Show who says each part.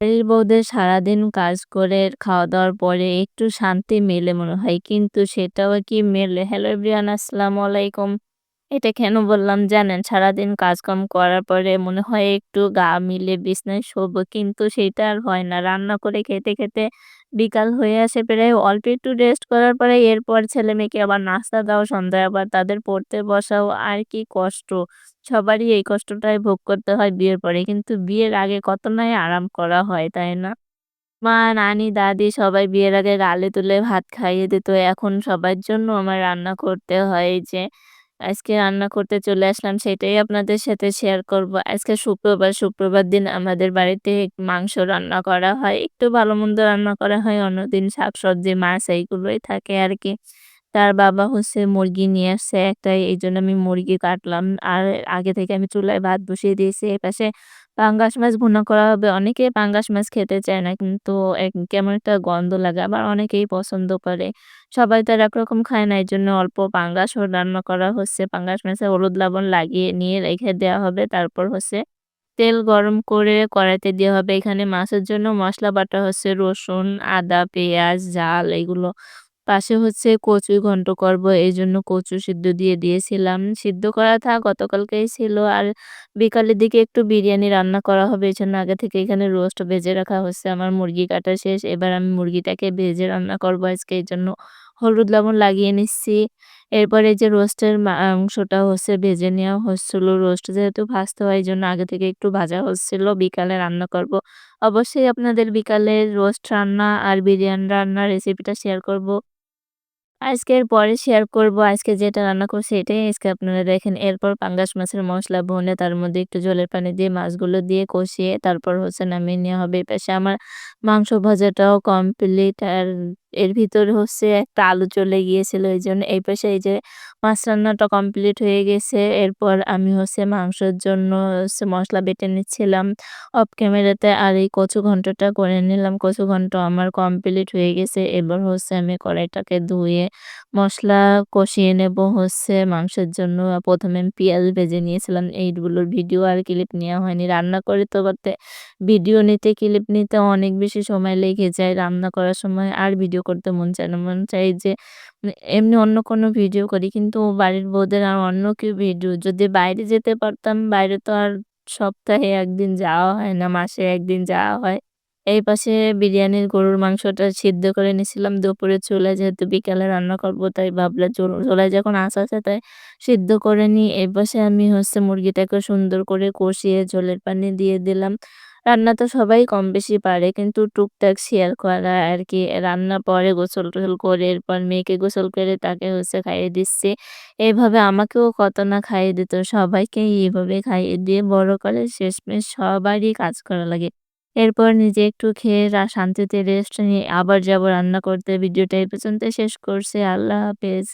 Speaker 1: বাড়ির বউদের সারাদিন কাজ করে খাওয়া-দাওয়ার পরে একটু শান্তি মেলে মনে হয়। কিন্তু সেটাও কি মেলে? হ্যালো ইব্রিয়ান আসসালামু আলাইকুম। এটা কেন বললাম জানেন? সারাদিন কাজকাম করার পরে মনে হয় একটু গা মিলে বিছানায় শোবো কিন্তু সেটা আর হয় না। রান্না করে খেতে, খেতে বিকাল হয়ে আসে প্রায় অল্প একটু রেস্ট করার পরে এরপর ছেলেমেয়েকে আবার নাস্তা দাও, সন্ধ্যায় আবার তাদের পড়তে বসাও আর কি কষ্ট। সবারই এই কষ্টটাই ভোগ করতে হয় বিয়ের পরে। কিন্তু বিয়ের আগে কত নাই আরাম করা হয়, তাই না? মা, নানি, দাদি সবাই বিয়ের আগে গালে তুলে ভাত খাইয়ে দিত। এখন সবার জন্য আমার রান্না করতে হয় যে আজকে রান্না করতে চলে আসলাম সেটাই আপনাদের সাথে শেয়ার করব। আজকে শুক্রবার, শুক্রবার দিন আমাদের বাড়িতে মাংস রান্না করা হয়। একটু ভালো-মন্দ রান্না করা হয়। অন্যদিন শাকসবজি, মাছ এইগুলোই থাকে আরকি। তার বাবা হচ্ছে মুরগি নিয়ে আসছে একটা এইজন্য আমি মুরগি কাটলাম। আর আগে থেকে আমি চুলায় ভাত বসিয়ে দিয়েছি। এপাশে পাঙ্গাস মাছ ভুনা করা হবে। অনেকেই পাঙ্গাস মাছ খেতে চায় না কিন্তু কেমন একটা গন্ধ লাগে। আবার অনেকেই পছন্দ করে। সবাই তো আর একরকম খায় না। এই জন্য অল্প পাঙ্গাসও রান্না করা হচ্ছে। পাঙ্গাস মাছে হলুদ লবণ লাগিয়ে নিয়ে রেখে দেওয়া হবে। তারপর হচ্ছে তেল গরম করে কড়াইতে দেওয়া হবে। এখানে মাছের জন্য মশলা বাটা হচ্ছে রসুন, আদা, পেঁয়াজ, ঝাল এগুলো। পাশে হচ্ছে কচু ঘন্ট করব। এই জন্য কচু সিদ্ধ দিয়ে দিয়েছিলাম। সিদ্ধ করা থাক, গতকালকেই ছিল। আর বিকালের দিকে একটু বিরিয়ানি রান্না করা হবে। এজন্য আগে থেকে এখানে রোস্ট ভেজে রাখা হচ্ছে। আমার মুরগি কাটা শেষ। এবার আমি মুরগিটাকে ভেজে রান্না করব আজকে এই জন্য হলুদ লবণ লাগিয়ে নিচ্ছি। এরপরে যে রোস্টের মাংসটা হচ্ছে ভেজে নেওয়া হচ্ছিল। রোস্ট যেহেতু ভাজতে হয় এইজন্য আগে থেকে একটু ভাজা হচ্ছিল। বিকালে রান্না করব। অবশ্যই আপনাদের বিকালে রোস্ট রান্না আর বিরিয়ানি রান্নার রেসিপিটা শেয়ার করব। আজকের পরে শেয়ার করব। আজকে যেটা রান্না করছি এটাই আজকে আপনারা দেখেন। এরপর পাঙ্গাস মাছের মশলা ভুনে তার মধ্যে একটু জলের পানি দিয়ে মাছগুলো দিয়ে কষিয়ে তারপর হচ্ছে নামিয়ে নেওয়া হবে। পাশে আমার মাংস ভাজাটাও কমপ্লিট আর এর ভিতরে হচ্ছে একটা আলু চলে গিয়েছিল এইজন্য এই পাশে এই যে মাছ রান্নাটা কমপ্লিট হয়ে গেছে। এরপর আমি হচ্ছে মাংসের জন্য হচ্ছে মশলা বেটে নিচ্ছিলাম অফ ক্যামেরাতে আর এই কচু ঘন্টটা করে নিলাম। কচু ঘন্ট আমার কমপ্লিট হয়ে গেছে। এবার হচ্ছে আমি কড়াইটাকে ধুয়ে মশলা কষিয়ে নেব হচ্ছে মাংসের জন্য। প্রথমে পেঁয়াজ ভেজে নিয়েছিলাম। এইগুলোর ভিডিও আর ক্লিপ নেওয়া হয়নি। রান্না করে তো করতে ভিডিও নিতে, ক্লিপ নিতে অনেক বেশি সময় লেগে যায়। রান্না করার সময় আর ভিডিও করতে মন চায় না। মন চায় যে এমনি অন্য কোনো ভিডিও করি কিন্তু বাড়ির বউদের আর অন্য কেউ ভিডিও যদি বাইরে যেতে পারতাম বাইরে তো আর সপ্তাহে একদিন যাওয়া হয় না, মাসে একদিন যাওয়া হয়। এই পাশে বিরিয়ানির গরুর মাংসটা সিদ্ধ করে নিয়েছিলাম দুপুরে চুলায় যেহেতু বিকালে রান্না করব তাই ভাবলাম চুলায় যখন আছে তাই সিদ্ধ করে নিই। এই পাশে আমি হচ্ছে মুরগিটাকে সুন্দর করে কষিয়ে ঝোলের পানি দিয়ে দিলাম। রান্না তো সবাই কম বেশি পারে, কিন্তু টুকটাক শেয়ার করা আর কি, রান্না পরে গোসল-টোসল করে, এরপর মেয়েকে গোসল করে তাকে হচ্ছে খাইয়ে দিচ্ছি। এভাবে আমাকেও কত না খাইয়ে দিত। সবাইকেই এভাবে খাইয়ে দিয়ে বড় করে শেষমেষ সবারই কাজ করা লাগে। এরপর নিজে একটু খেয়ে শান্তিতে রেস্ট নিয়ে আবার যাব রান্না করতে। ভিডিওটা এই পর্যন্ত শেষ করছি। আল্লাহ হাফেজ।